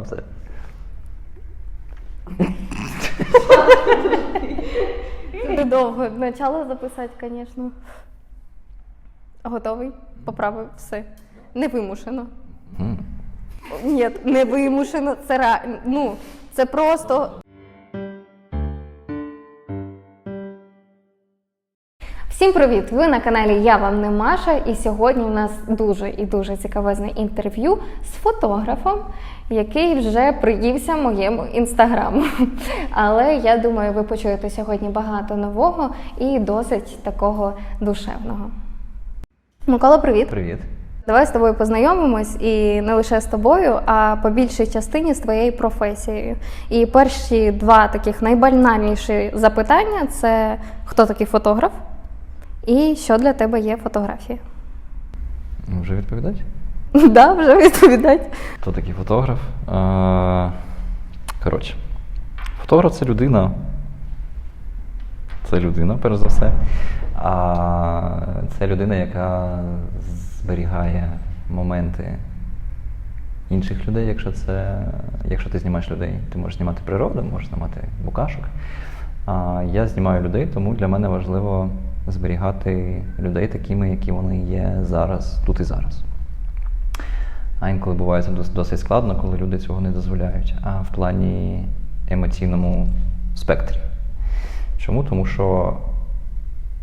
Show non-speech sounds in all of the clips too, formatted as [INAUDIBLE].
Все. Ти довго почала записати, звісно. Готовий? Поправив все. Невимушено. М. Ні, не вимушено. Це ра... ну, це просто. Всім привіт! Ви на каналі Я вам не Маша, і сьогодні у нас дуже і дуже цікавезне інтерв'ю з фотографом, який вже приївся моєму інстаграму. [LAUGHS] Але я думаю, ви почуєте сьогодні багато нового і досить такого душевного. Микола, привіт! Привіт. Давай з тобою познайомимось і не лише з тобою, а по більшій частині з твоєю професією. І перші два таких найбанальніші запитання це хто такий фотограф і що для тебе є фотографія. Вже відповідати? [LAUGHS] Да, вже відповідать. Хто такий фотограф? Коротше, фотограф це людина. Це людина, перш за все. А це людина, яка зберігає моменти інших людей, якщо це. Якщо ти знімаєш людей, ти можеш знімати природу, можеш знімати букашок. А я знімаю людей, тому для мене важливо зберігати людей такими, які вони є зараз, тут і зараз. А інколи буває це досить складно, коли люди цього не дозволяють. А в плані емоційному спектрі. Чому? Тому що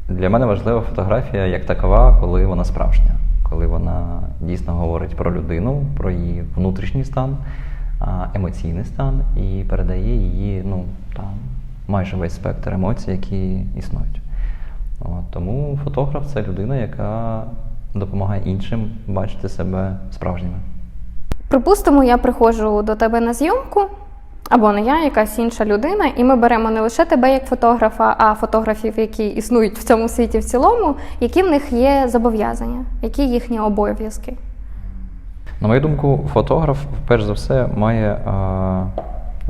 для мене важлива фотографія як такова, коли вона справжня, коли вона дійсно говорить про людину, про її внутрішній стан, емоційний стан і передає її ну, там, майже весь спектр емоцій, які існують. От, тому фотограф це людина, яка допомагає іншим бачити себе справжніми. Припустимо, я приходжу до тебе на зйомку, або не я, якась інша людина, і ми беремо не лише тебе як фотографа, а фотографів, які існують в цьому світі в цілому, які в них є зобов'язання, які їхні обов'язки. На мою думку, фотограф, перш за все, має а,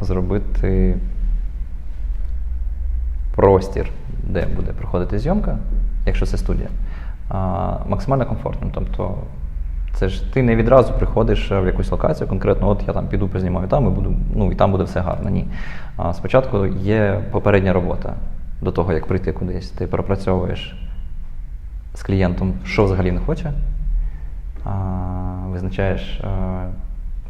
зробити простір, де буде проходити зйомка, якщо це студія, а, максимально комфортним. Тобто, це ж ти не відразу приходиш в якусь локацію, конкретно, от я там піду познімаю там і буду, ну і там буде все гарно. Ні. А, спочатку є попередня робота до того, як прийти кудись. Ти пропрацьовуєш з клієнтом, що взагалі не хоче а, визначаєш а,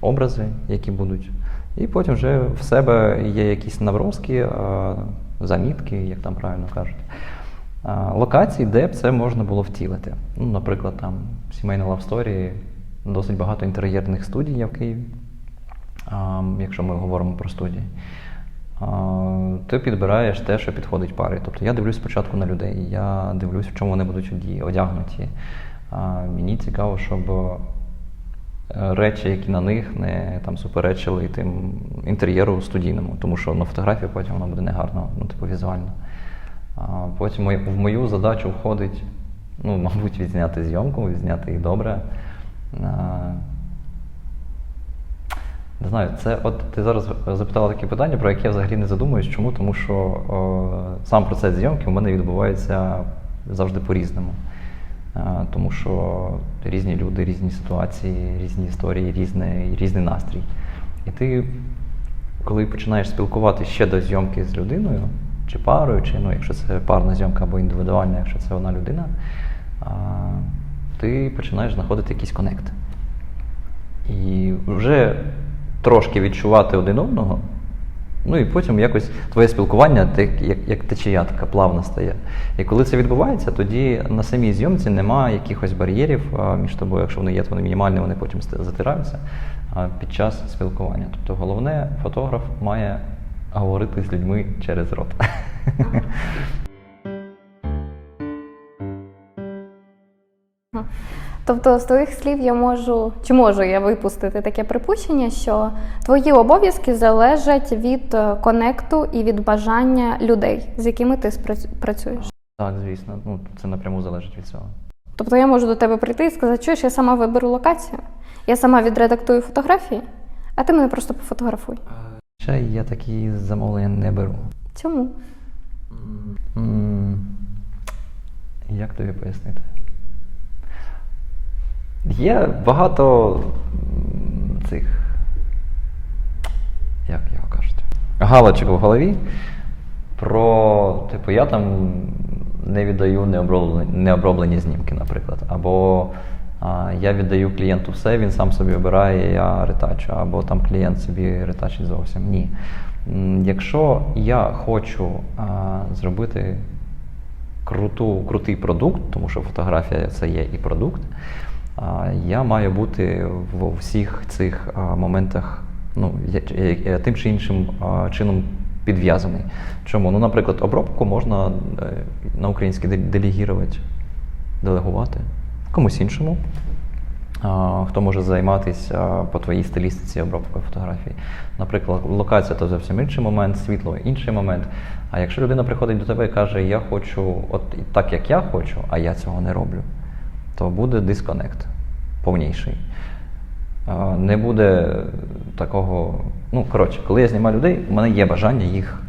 образи, які будуть, і потім вже в себе є якісь наброски, а, замітки, як там правильно кажуть. А, локації, де б це можна було втілити. Ну, наприклад, там сімейна лавсторі, досить багато інтер'єрних студій є в Києві, якщо ми говоримо про студії. Ти підбираєш те, що підходить парі. Тобто я дивлюсь спочатку на людей, я дивлюсь, в чому вони будуть одягнуті. Мені цікаво, щоб е, речі, які на них, не там суперечили тим інтер'єру студійному, тому що на фотографії потім воно буде негарно, ну, типу, візуально. Потім в мою задачу входить, ну, мабуть, відзняти зйомку, відзняти їх добре. Не знаю, це от ти зараз запитала таке питання, про яке я взагалі не задумуюсь. Чому? Тому що о, сам процес зйомки у мене відбувається завжди по-різному. Тому що різні люди, різні ситуації, різні історії, різний, різний настрій. І ти, коли починаєш спілкуватися ще до зйомки з людиною, чи парою, чи ну, якщо це парна зйомка або індивідуальна, якщо це одна людина, а, ти починаєш знаходити якийсь конект. І вже трошки відчувати один одного. Ну і потім якось твоє спілкування так, як, як течія така плавна стає. І коли це відбувається, тоді на самій зйомці немає якихось бар'єрів між тобою. Якщо вони є, то вони мінімальні, вони потім затираються під час спілкування. Тобто головне, фотограф має говорити з людьми через рот. [LAUGHS] Тобто, з твоїх слів я можу чи можу я випустити таке припущення, що твої обов'язки залежать від е, конекту і від бажання людей, з якими ти працюєш. Так, звісно, ну це напряму залежить від цього. Тобто я можу до тебе прийти і сказати, чуєш, я сама виберу локацію, я сама відредактую фотографії, а ти мене просто пофотографуй. Ще я такі замовлення не беру. Чому? М, Як тобі пояснити? Є багато м, цих як його кажуть, галочок в голові. Про, типу, я там не віддаю необроблені, необроблені знімки, наприклад. Або я віддаю клієнту все, він сам собі обирає, я ретачу, або там клієнт собі ретачить зовсім. Ні. Якщо я хочу зробити круту, крутий продукт, тому що фотографія це є і продукт, я маю бути в всіх цих моментах ну, тим чи іншим чином підв'язаний. Чому? Ну, наприклад, обробку можна е, на український де- делегірувати, делегувати комусь іншому. Хто може займатися по твоїй стилістиці обробкою фотографій. Наприклад, локація то зовсім інший момент, світло інший момент. А якщо людина приходить до тебе і каже, я хочу от так, як я хочу, а я цього не роблю, то буде дисконект повніший. Не буде такого. Ну, коротше, коли я знімаю людей, у мене є бажання їх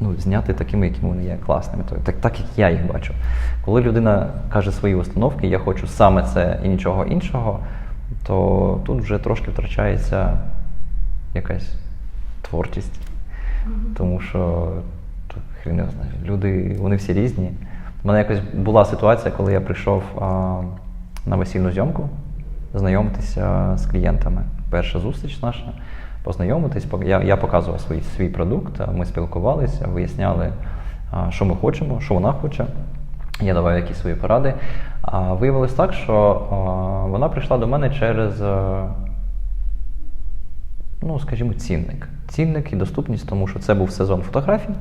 ну, зняти такими, якими вони є класними, то- так, так як я їх бачу. Коли людина каже свої установки, я хочу саме це і нічого іншого, то тут вже трошки втрачається якась творчість. Тому що хрін його знає, люди, вони всі різні. У мене якось була ситуація, коли я прийшов а, на весільну зйомку, знайомитися з клієнтами. Перша зустріч наша, познайомитись. Я, показував свій, свій продукт, ми спілкувалися, виясняли, що ми хочемо, що вона хоче. Я давав якісь свої поради. А виявилось так, що вона прийшла до мене через. е, ну, скажімо, цінник. Цінник і доступність, тому що це був сезон фотографій,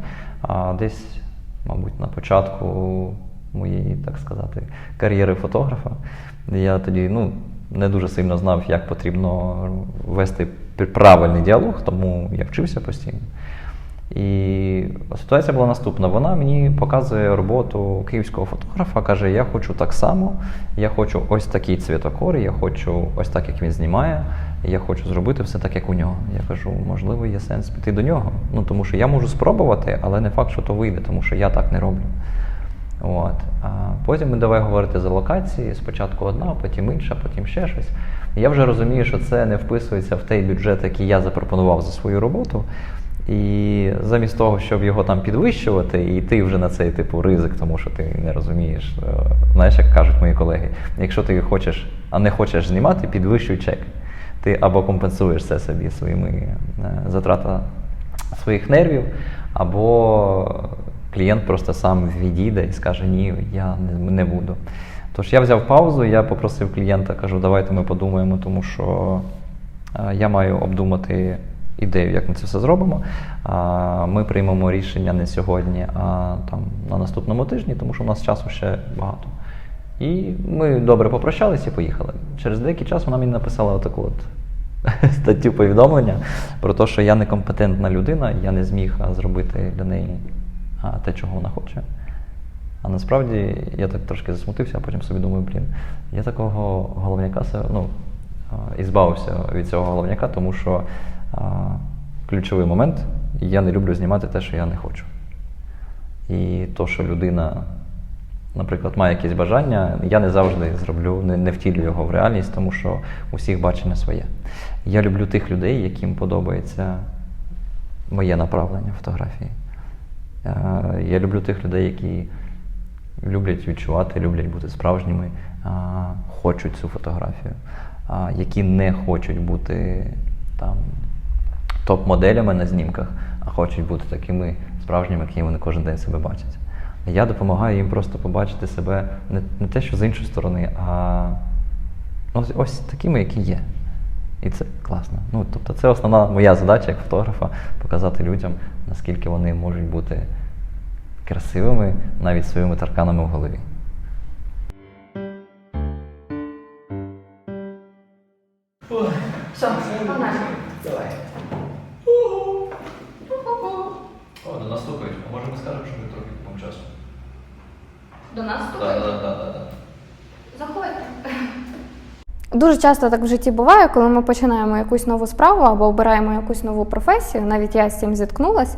десь, мабуть, на початку моєї, так сказати, кар'єри фотографа. Я тоді ну, не дуже сильно знав, як потрібно вести правильний діалог, тому я вчився постійно. І ситуація була наступна. Вона мені показує роботу київського фотографа, каже: Я хочу так само, я хочу ось такий цвітокор, я хочу ось так, як він знімає, я хочу зробити все так, як у нього. Я кажу, можливо, є сенс піти до нього. Ну тому що я можу спробувати, але не факт, що то вийде, тому що я так не роблю. От. А потім ми давай говорити за локації. Спочатку одна, потім інша, потім ще щось. Я вже розумію, що це не вписується в той бюджет, який я запропонував за свою роботу. І замість того, щоб його там підвищувати і йти вже на цей типу ризик, тому що ти не розумієш, е, знаєш, як кажуть мої колеги, якщо ти хочеш, а не хочеш знімати, підвищуй чек. Ти або компенсуєш це собі своїми е, затрата своїх нервів, або клієнт просто сам відійде і скаже, ні, я не, буду. Тож я взяв паузу, я попросив клієнта, кажу, давайте ми подумаємо, тому що е, я маю обдумати ідею, як ми це все зробимо. Ми приймемо рішення не сьогодні, а там на наступному тижні, тому що у нас часу ще багато. І ми добре попрощалися і поїхали. Через деякий час вона мені написала отаку от [LAUGHS] статтю повідомлення про те, що я некомпетентна людина, я не зміг зробити для неї те, чого вона хоче. А насправді я так трошки засмутився, а потім собі думаю, блін, я такого головняка ну, а, і від цього головняка, тому що а, ключовий момент я не люблю знімати те, що я не хочу. І то, що людина, наприклад, має якісь бажання, я не завжди зроблю, не, не втілю його в реальність, тому що у всіх бачення своє. Я люблю тих людей, яким подобається моє направлення фотографії. Е, Я люблю тих людей, які люблять відчувати, люблять бути справжніми, хочуть цю фотографію, які не хочуть бути там топ-моделями на знімках, а хочуть бути такими справжніми, якими вони кожен день себе бачать. Я допомагаю їм просто побачити себе не, не те, що з іншої сторони, а ось, ось такими, які є. І це класно. Ну, тобто, це основна моя задача як фотографа показати людям, наскільки вони можуть бути красивими навіть своїми тарканами в голові. Все, погнали. Давай. О, до нас стукають. А може ми скажемо, що ми трохи по часу? До нас Так, так, так, так. Заходьте. Дуже часто так в житті буває, коли ми починаємо якусь нову справу або обираємо якусь нову професію, навіть я з цим зіткнулась,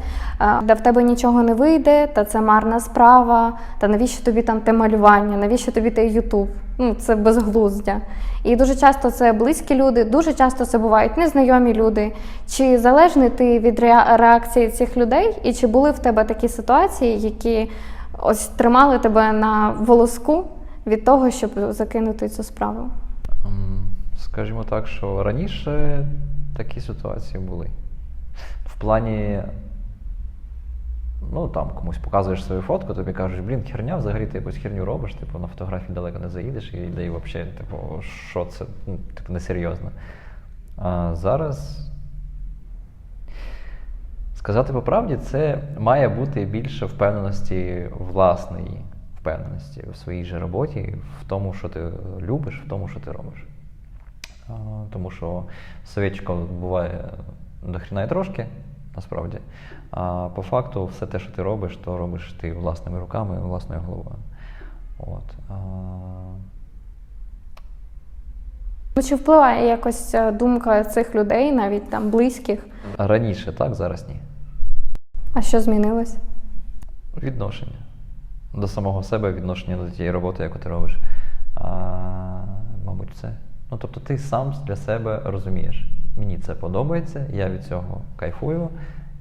де в тебе нічого не вийде, та це марна справа, та навіщо тобі там те малювання, навіщо тобі той Ютуб? Ну, це безглуздя. І дуже часто це близькі люди, дуже часто це бувають незнайомі люди. Чи залежний ти від реакції цих людей, і чи були в тебе такі ситуації, які ось тримали тебе на волоску від того, щоб закинути цю справу? Скажімо так, що раніше такі ситуації були. В плані, ну там комусь показуєш свою фотку, тобі кажуть, блін, херня, взагалі ти якусь херню робиш, типу на фотографії далеко не заїдеш, і ідеї взагалі, типу, що це, ну, типу, несерйозно. А зараз. Сказати по правді, це має бути більше впевненості власної впевненості в своїй же роботі, в тому, що ти любиш, в тому, що ти робиш. Тому що совєтчика буває дохріна і трошки, насправді. А по факту, все те, що ти робиш, то робиш ти власними руками, власною головою. От. Чи впливає якось е, думка цих людей, навіть там близьких? Раніше так, зараз ні. А що змінилось? Відношення до самого себе, відношення до тієї роботи, яку ти робиш. А, мабуть, це. Ну, тобто ти сам для себе розумієш, мені це подобається, я від цього кайфую,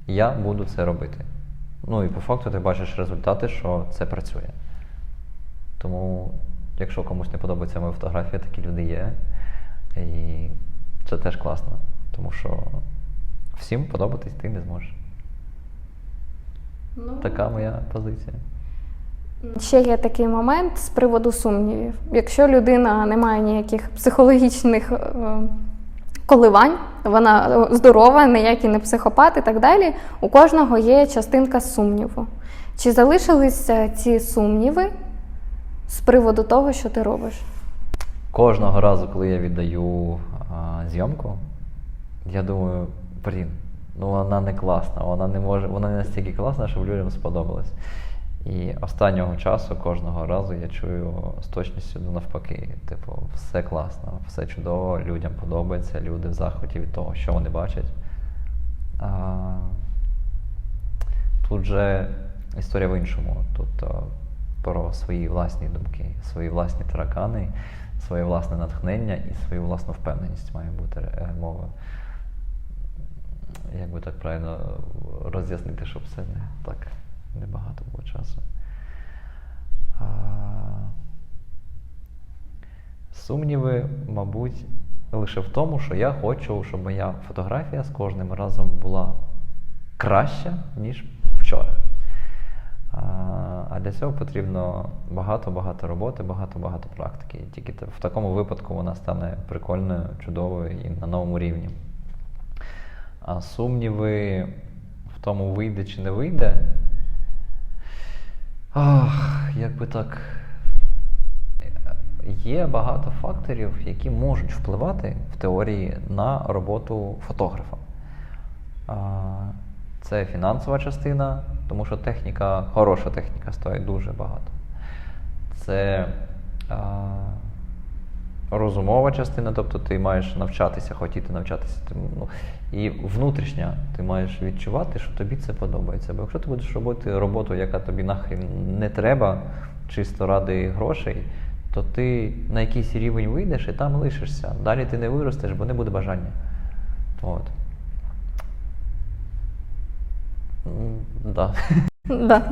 я буду це робити. Ну і по факту ти бачиш результати, що це працює. Тому, якщо комусь не подобається моя фотографія, такі люди є. І це теж класно, тому що всім подобатись ти не зможеш. Така моя позиція. Ще є такий момент з приводу сумнівів. Якщо людина не має ніяких психологічних е, коливань, вона е, здорова, ніякий не психопат і так далі, у кожного є частинка сумніву. Чи залишилися ці сумніви з приводу того, що ти робиш? Кожного разу, коли я віддаю а, зйомку, я думаю, блін, ну вона не класна, вона не може, вона не настільки класна, щоб людям сподобалось. І останнього часу кожного разу я чую з точністю до навпаки. Типу, все класно, все чудово, людям подобається, люди в захваті від того, що вони бачать. А, тут же історія в іншому. Тут а, про свої власні думки, свої власні таракани, своє власне натхнення і свою власну впевненість має бути е, мова. Як би так правильно роз'яснити, щоб це не так небагато було часу. А, сумніви, мабуть, лише в тому, що я хочу, щоб моя фотографія з кожним разом була краща, ніж вчора. А, для цього потрібно багато-багато роботи, багато-багато практики. І тільки в такому випадку вона стане прикольною, чудовою і на новому рівні. А сумніви в тому, вийде чи не вийде. Ах, як би так. Є багато факторів, які можуть впливати в теорії на роботу фотографа. Це фінансова частина, тому що техніка, хороша техніка стоїть дуже багато. Це розумова частина, тобто ти маєш навчатися, хотіти навчатися. Ти, ну, і внутрішня, ти маєш відчувати, що тобі це подобається. Бо якщо ти будеш робити роботу, яка тобі нахрен не треба, чисто ради грошей, то ти на якийсь рівень вийдеш і там лишишся. Далі ти не виростеш, бо не буде бажання. От. Да. [LAUGHS] Да.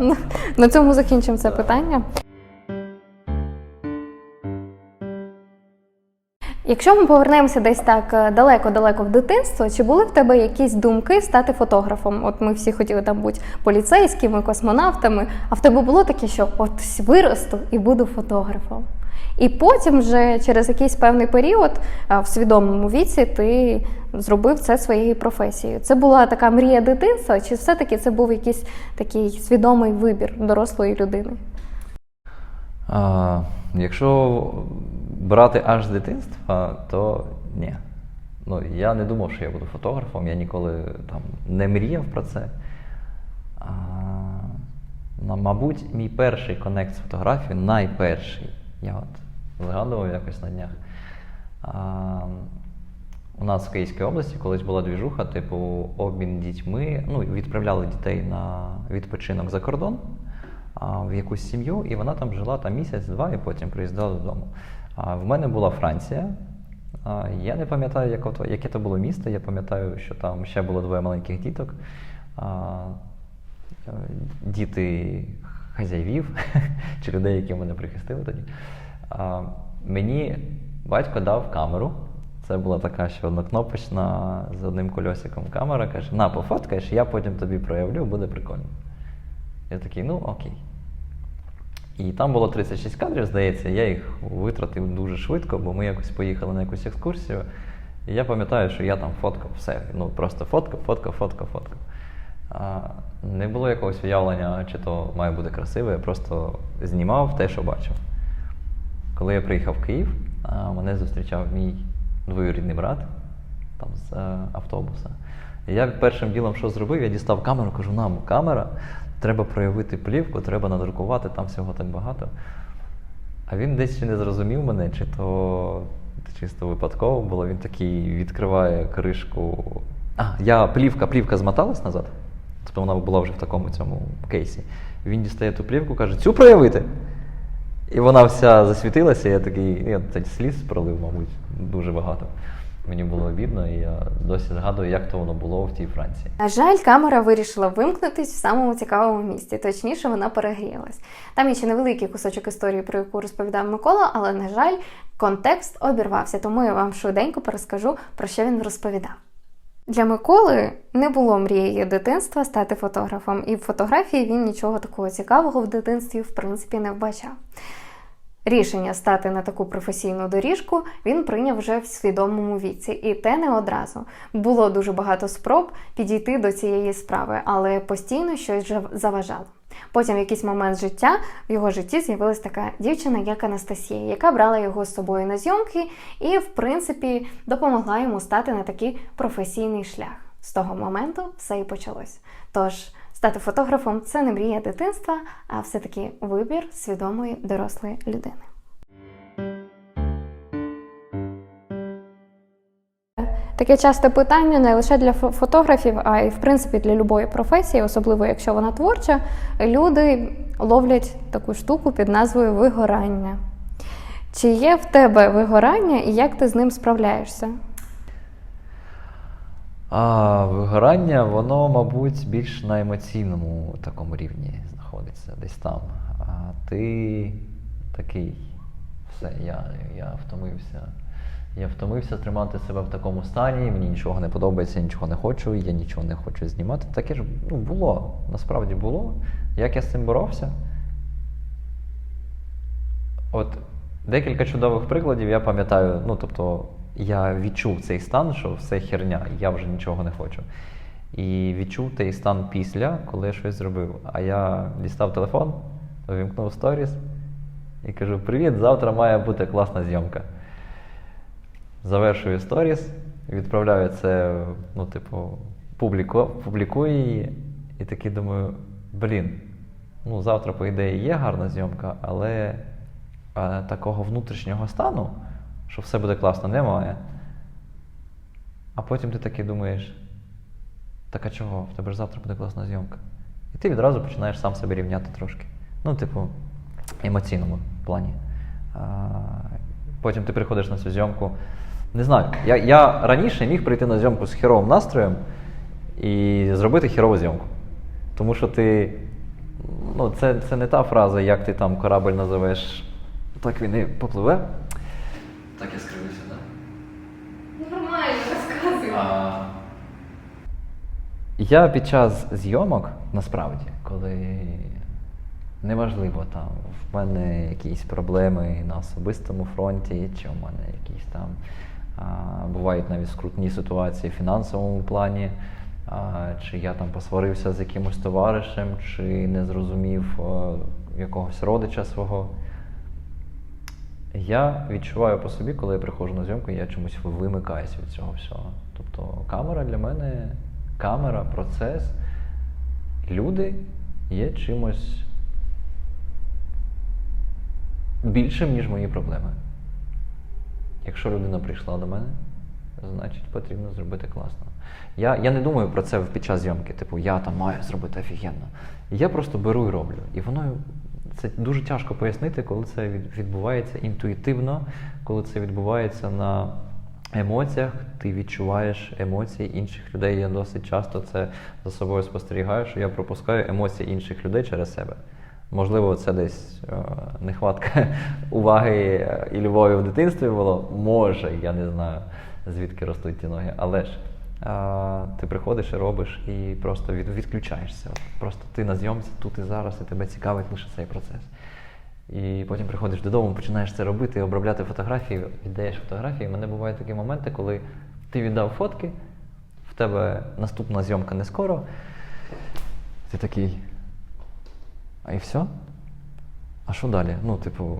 На цьому закінчимо це питання. Якщо ми повернемося десь так далеко-далеко в дитинство, чи були в тебе якісь думки стати фотографом? От ми всі хотіли там бути поліцейськими, космонавтами, а в тебе було таке, що от виросту і буду фотографом. І потім, вже через якийсь певний період, е, в свідомому віці, ти зробив це своєю професією. Це була така мрія дитинства, чи все-таки це був якийсь такий свідомий вибір дорослої людини? А, якщо брати аж з дитинства, то ні. Ну, я не думав, що я буду фотографом, я ніколи там не мріяв про це. А, ну, мабуть, мій перший конект з фотографією, найперший, я от згадував якось на днях. А, у нас в Київській області колись була двіжуха, типу обмін дітьми. Ну, відправляли дітей на відпочинок за кордон а, в якусь сім'ю, і вона там жила там місяць-два, і потім приїздила додому. В мене була Франція. Я не пам'ятаю, як ото- яке то було місто. Я пам'ятаю, що там ще було двоє маленьких діток. Е, діти хазяївів [LAUGHS] чи людей, які мене прихистили тоді. Мені батько дав камеру. Це була така ще однокнопочна з одним кольосиком камера. Каже, на, пофоткаєш, я потім тобі проявлю, буде прикольно. Я такий, ну окей. І там було 36 кадрів, здається, я їх витратив дуже швидко, бо ми якось поїхали на якусь екскурсію. І я пам'ятаю, що я там фоткав все. Ну просто фоткав, фоткав, фоткав, фоткав. А, не було якогось уявлення, чи то має бути красиво, я просто знімав те, що бачив. Коли я приїхав в Київ, а, мене зустрічав мій двоюрідний брат там, з е, автобуса. І я першим ділом, що зробив, я дістав камеру, кажу, нам камера, треба проявити плівку, треба надрукувати, там всього так багато. А він десь ще не зрозумів мене, чи то чисто випадково було. Він такий відкриває кришку. А, я плівка, плівка змоталась назад. Тобто вона була вже в такому цьому кейсі. Він дістає ту плівку, каже, цю проявити. І вона вся засвітилася, я такий, я сліз пролив, мабуть, дуже багато. Мені було обідно, і я досі згадую, як то воно було в тій Франції. На жаль, камера вирішила вимкнутись в самому цікавому місці. Точніше, вона перегрілась. Там є ще невеликий кусочок історії, про яку розповідав Микола, але, на жаль, контекст обірвався, тому я вам швиденько перескажу, про що він розповідав. Для Миколи не було мрією дитинства стати фотографом, і в фотографії він нічого такого цікавого в дитинстві в принципі не вбачав. Рішення стати на таку професійну доріжку він прийняв вже в свідомому віці, і те не одразу. Було дуже багато спроб підійти до цієї справи, але постійно щось заважало. Потім в якийсь момент життя в його житті з'явилась така дівчина, як Анастасія, яка брала його з собою на зйомки і, в принципі, допомогла йому стати на такий професійний шлях. З того моменту все і почалось. Тож стати фотографом це не мрія дитинства, а все-таки вибір свідомої дорослої людини. Таке часте питання не лише для фо- фотографів, а й в принципі для любої професії, особливо якщо вона творча. Люди ловлять таку штуку під назвою вигорання. Чи є в тебе вигорання і як ти з ним справляєшся? А вигорання, воно, мабуть, більш на емоційному такому рівні знаходиться десь там. А ти такий, все, я, я втомився. Я втомився тримати себе в такому стані, мені нічого не подобається, я нічого не хочу, я нічого не хочу знімати. Таке ж ну, було, насправді було. Як я з цим боровся? От декілька чудових прикладів я пам'ятаю. Ну, тобто, я відчув цей стан, що все херня, я вже нічого не хочу. І відчув цей стан після, коли я щось зробив. А я дістав телефон, увімкнув сторіс і кажу: Привіт, завтра має бути класна зйомка. Завершую сторіс, відправляю це, ну, типу, публіку, публікую її, і такий думаю, блін, ну завтра, по ідеї, є гарна зйомка, але е, такого внутрішнього стану, що все буде класно, немає. А потім ти такий думаєш, так а чого? В тебе ж завтра буде класна зйомка. І ти відразу починаєш сам себе рівняти трошки. Ну, типу, емоційному плані. А, потім ти приходиш на цю зйомку. Не знаю, я, я раніше міг прийти на зйомку з херовим настроєм і зробити херову зйомку. Тому що ти. Ну, це, це не та фраза, як ти там корабль називаєш, так він і попливе. Так я скривився, так? Нормально, розказуй. А, Я під час зйомок, насправді, коли неважливо, там в мене якісь проблеми на особистому фронті, чи в мене якісь там а, бувають навіть скрутні ситуації в фінансовому плані, а, чи я там посварився з якимось товаришем, чи не зрозумів а, якогось родича свого. Я відчуваю по собі, коли я приходжу на зйомку, я чомусь вимикаюся від цього всього. Тобто камера для мене, камера, процес, люди є чимось більшим, ніж мої проблеми. якщо людина прийшла до мене, значить потрібно зробити класно. Я, я не думаю про це під час зйомки, типу, я там маю зробити офігенно. Я просто беру і роблю. І воно це дуже тяжко пояснити, коли це відбувається інтуїтивно, коли це відбувається на емоціях, ти відчуваєш емоції інших людей. Я досить часто це за собою спостерігаю, що я пропускаю емоції інших людей через себе. Можливо, це десь е, нехватка [LAUGHS] уваги е, і любові в дитинстві було. Може, я не знаю, звідки ростуть ті ноги. Але ж ти приходиш і робиш і просто відключаєшся. Просто ти на зйомці тут і зараз, і тебе цікавить лише цей процес. І потім приходиш додому, починаєш це робити, обробляти фотографії, віддаєш фотографії. У мене бувають такі моменти, коли ти віддав фотки, в тебе наступна зйомка не скоро. Ти такий. А і все? А що далі? Ну, типу,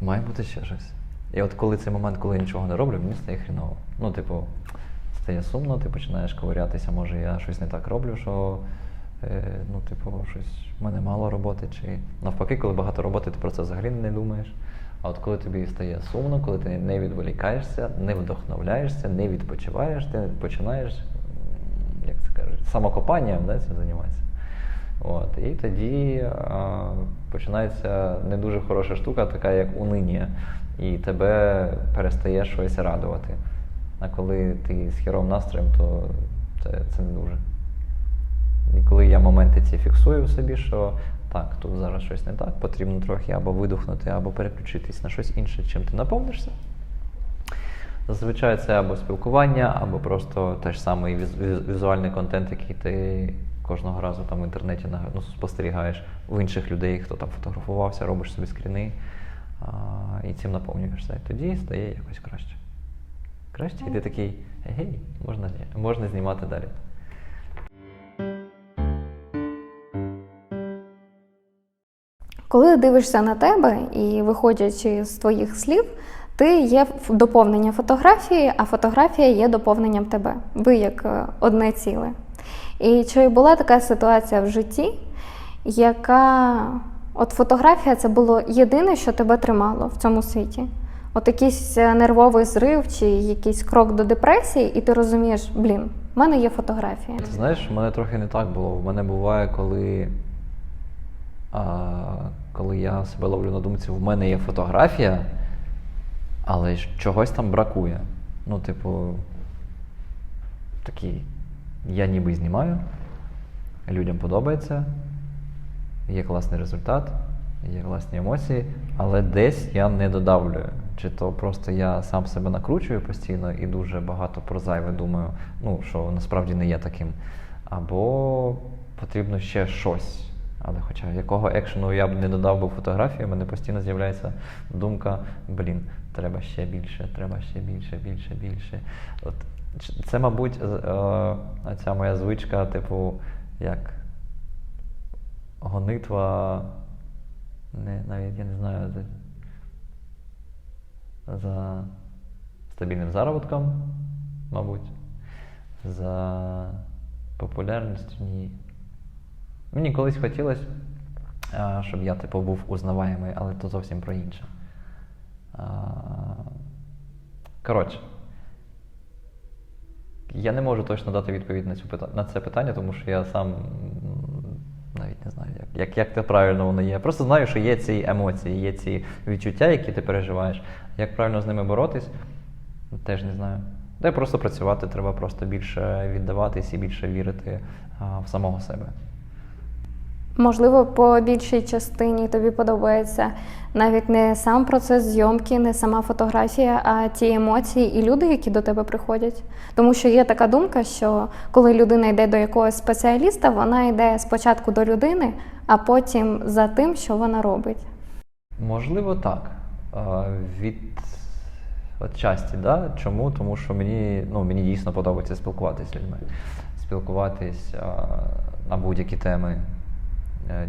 має бути ще щось. І от коли цей момент, коли я нічого не роблю, мені стає хріново. Ну, типу, стає сумно, ти починаєш ковирятися, може я щось не так роблю, що е, ну, типу, щось в мене мало роботи, чи навпаки, коли багато роботи, ти про це взагалі не думаєш. А от коли тобі стає сумно, коли ти не відволікаєшся, не вдохновляєшся, не відпочиваєш, ти починаєш, як це кажуть, самокопанням да, цим займатися. От, і тоді а, починається не дуже хороша штука, така як униння, і тебе перестає щось радувати. А коли ти з хіровим настроєм, то це, це не дуже. І коли я моменти ці фіксую в собі, що так, тут зараз щось не так, потрібно трохи або видухнути, або переключитись на щось інше, чим ти наповнишся. Зазвичай це або спілкування, або просто те ж саме візуальний контент, який ти кожного разу там в інтернеті ну, спостерігаєш у інших людей, хто там фотографувався, робиш собі скріни а, і цим наповнюєшся. І тоді стає якось краще. Краще, і ти такий, гей, можна, можна знімати далі. Коли дивишся на тебе і виходячи з твоїх слів, ти є доповнення фотографії, а фотографія є доповненням тебе. Ви як е, одне ціле. І чи була така ситуація в житті, яка от фотографія це було єдине, що тебе тримало в цьому світі? От якийсь е, нервовий зрив чи якийсь крок до депресії, і ти розумієш, блін, в мене є фотографія. Ти знаєш, в мене трохи не так було. В мене буває, коли, а, коли я себе ловлю на думці, в мене є фотографія, але чогось там бракує. Ну, типу, такий, я ніби знімаю, людям подобається, є класний результат, є класні емоції, але десь я не додавлюю. Чи то просто я сам себе накручую постійно і дуже багато про зайве думаю, ну, що насправді не є таким. Або потрібно ще щось. Але хоча якого екшену я б не додав би в фотографію, в мене постійно з'являється думка: блін, треба ще більше, треба ще більше, більше, більше. От це, мабуть, е, ця моя звичка, типу, як гонитва, не, навіть я не знаю, за, стабільним заробітком, мабуть, за популярністю ні. Мені колись хотілося, щоб я типу був узнаваємий, але то зовсім про інше. Коротше, я не можу точно дати відповідь на, цю на це питання, тому що я сам навіть не знаю, як, як, як це правильно воно є. Просто знаю, що є ці емоції, є ці відчуття, які ти переживаєш. Як правильно з ними боротись, теж не знаю. Де просто працювати, треба просто більше віддаватись і більше вірити а, в самого себе. Можливо, по більшій частині тобі подобається навіть не сам процес зйомки, не сама фотографія, а ті емоції і люди, які до тебе приходять. Тому що є така думка, що коли людина йде до якогось спеціаліста, вона йде спочатку до людини, а потім за тим, що вона робить. Можливо, так. Від отчасті, да? Чому? Тому що мені, ну, мені дійсно подобається спілкуватися з людьми. Спілкуватись на будь-які теми,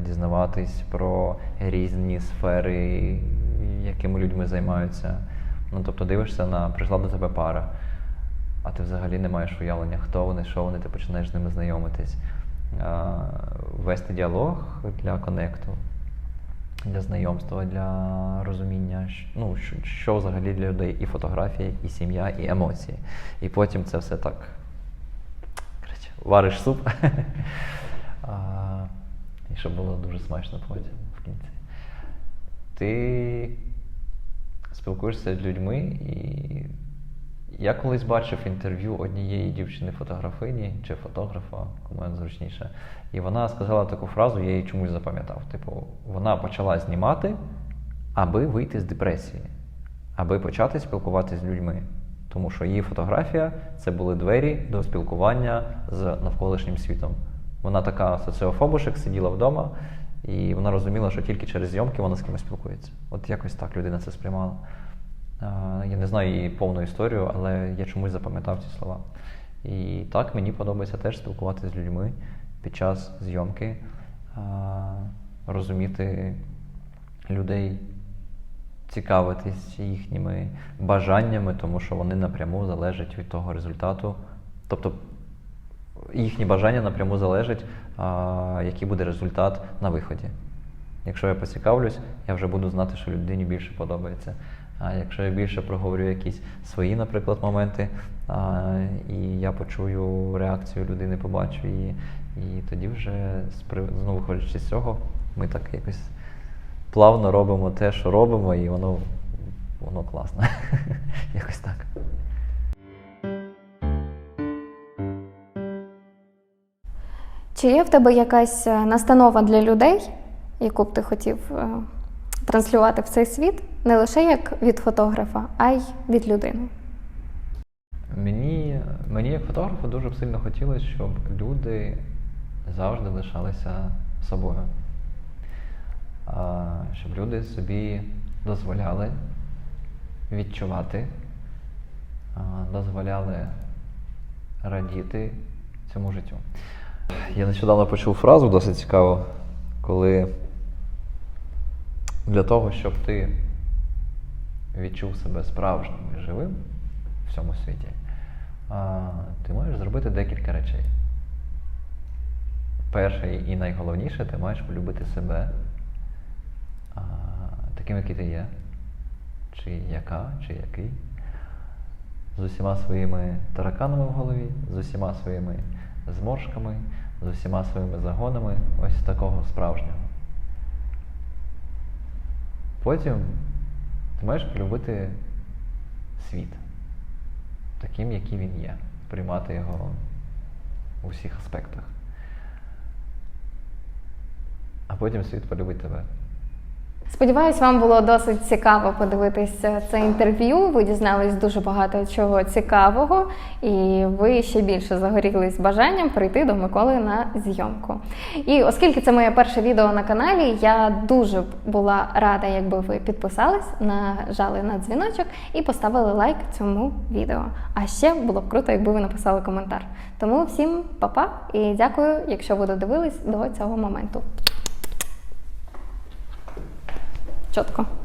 дізнаватись про різні сфери, якими людьми займаються. Ну, тобто дивишся на прийшла до тебе пара, а ти взагалі не маєш уявлення, хто вони, що вони, ти починаєш з ними знайомитись, вести діалог для конекту. для знайомства, для розуміння, ну, що, що взагалі для людей і фотографія, і сім'я, і емоції. І потім це все так вариш суп. [LAUGHS] і щоб було дуже смачно потім в кінці. Ти спілкуєшся з людьми, і я колись бачив інтерв'ю однієї дівчини-фотографині чи фотографа, кому зручніше, і вона сказала таку фразу, я її чомусь запам'ятав. Типу, вона почала знімати, аби вийти з депресії, аби почати спілкуватися з людьми. Тому що її фотографія це були двері до спілкування з навколишнім світом. Вона така соціофобушек, сиділа вдома, і вона розуміла, що тільки через зйомки вона з кимось спілкується. От якось так людина це сприймала. Я не знаю її повну історію, але я чомусь запам'ятав ці слова. І так мені подобається теж спілкуватися з людьми під час зйомки, розуміти людей, цікавитись їхніми бажаннями, тому що вони напряму залежать від того результату. Тобто їхні бажання напряму залежать, а, який буде результат на виході. Якщо я поцікавлюсь, я вже буду знати, що людині більше подобається. А якщо я більше проговорю якісь свої, наприклад, моменти, а, і я почую реакцію людини, побачу її, і тоді вже з при- ну, виходячи з цього, ми так якось плавно робимо те, що робимо, і воно, воно класно. [LAUGHS] Якось так. Чи є в тебе якась е, настанова для людей, яку б ти хотів е, транслювати в цей світ, не лише як від фотографа, а й від людини? Мені, мені як фотографу дуже б сильно хотілося, щоб люди завжди лишалися собою. Щоб люди собі дозволяли відчувати, дозволяли радіти цьому життю. Я нещодавно почув фразу досить цікаву, коли для того, щоб ти відчув себе справжнім і живим в цьому світі, ти маєш зробити декілька речей. Перше і найголовніше, ти маєш полюбити себе таким, який ти є, чи яка, чи який, з усіма своїми тараканами в голові, з усіма своїми зморшками, з усіма своїми загонами, ось такого справжнього. Потім ти маєш полюбити світ таким, який він є, приймати його у всіх аспектах. А потім світ полюбить тебе. Сподіваюсь, вам було досить цікаво подивитися це інтерв'ю. Ви дізнались дуже багато чого цікавого, і ви ще більше загорілись бажанням прийти до Миколи на зйомку. І оскільки це моє перше відео на каналі, я дуже була рада, якби ви підписались, нажали на дзвіночок і поставили лайк цьому відео. А ще було б круто, якби ви написали коментар. Тому всім па-па і дякую, якщо ви додивились до цього моменту. ciotko.